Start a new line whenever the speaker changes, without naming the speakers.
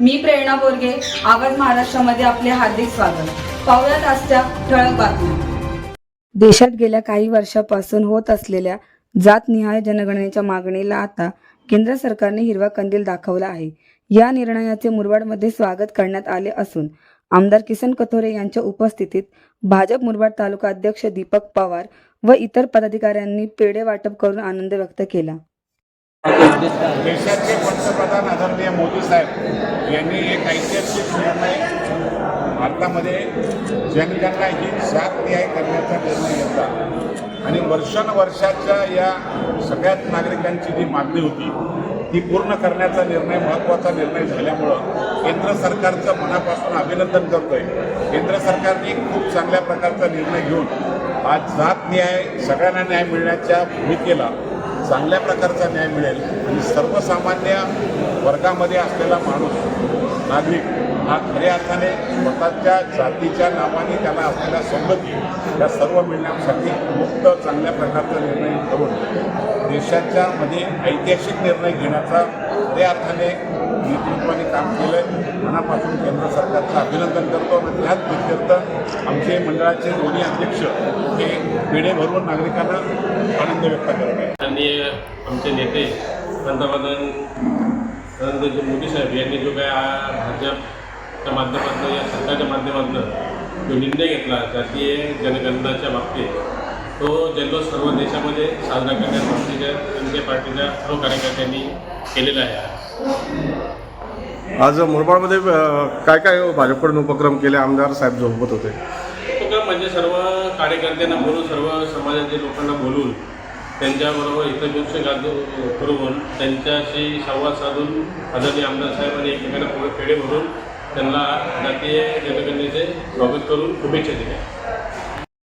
मी प्रेरणा बोरगे आवाज महाराष्ट्रामध्ये आपले हार्दिक स्वागत. पाहुयात आजच्या ठळक बातम्या. देशात गेल्या काही वर्षापासून होत असलेल्या जातनिहाय जनगणनेच्या मागणीला आता केंद्र सरकारने हिरवा कंदील दाखवला आहे. या निर्णयाचे मुरबाडमध्ये स्वागत करण्यात आले असून आमदार किसन कथोरे यांच्या उपस्थितीत भाजप मुरबाड तालुका अध्यक्ष दीपक पवार व इतर पदाधिकाऱ्यांनी पेढे वाटप करून आनंद व्यक्त केला.
देशाचे पंतप्रधान आदरणीय मोदी साहेब यांनी एक ऐतिहासिक निर्णय भारतामध्ये जनगणना ही सात न्याय करण्याचा निर्णय घेतला. आणि वर्षानुवर्षाच्या या सगळ्याच नागरिकांची जी मागणी होती ती पूर्ण करण्याचा निर्णय महत्त्वाचा निर्णय झाल्यामुळं केंद्र सरकारचं मनापासून अभिनंदन करतोय. केंद्र सरकारने खूप चांगल्या प्रकारचा निर्णय घेऊन आज जात न्याय सगळ्यांना न्याय मिळण्याच्या भूमिकेला चांगल्या प्रकारचा न्याय मिळेल. आणि सर्वसामान्य वर्गामध्ये असलेला माणूस नागरिक हा खऱ्या अर्थाने स्वतःच्या जातीच्या नावाने त्याला असलेल्या सवलती या सर्व मिळण्यासाठी मुक्त चांगल्या प्रकारचा निर्णय करून देशाच्या मध्ये ऐतिहासिक निर्णय घेण्याचा खऱ्या अर्थाने नेतृत्वाने काम केलं मनापासून केंद्र सरकारचं अभिनंदन करतो आणि त्याच व्यतिरिक्त आमचे मंडळाचे दोन्ही अध्यक्ष हे पेढे भरून नागरिकांना आनंद व्यक्त करत आहेत.
माननीय आमचे नेते पंतप्रधान नरेंद्रजी मोदी साहेब यांनी जो काय भाजपच्या माध्यमातून या सरकारच्या माध्यमातून जो निर्णय घेतला जातीय जनगणनाच्या बाबतीत तो जल्लोष सर्व देशामध्ये साजरा करण्यासाठी भारतीय पार्टीच्या सर्व कार्यकर्त्यांनी केलेला आहे.
आज मुरबाडमध्ये काय काय भाजपकडून उपक्रम केले? आमदार साहेब झोपत होते.
उपक्रम म्हणजे सर्व कार्यकर्त्यांना बोलून सर्व समाजातील लोकांना बोलून त्यांच्याबरोबर हितगुच्छ गाजू करून त्यांच्याशी संवाद साधून आदरणीय आमदार साहेब आणि एकमेकांना पुढे भरून त्यांना जातीय जनगणनेचे स्वागत करून शुभेच्छा दिल्या.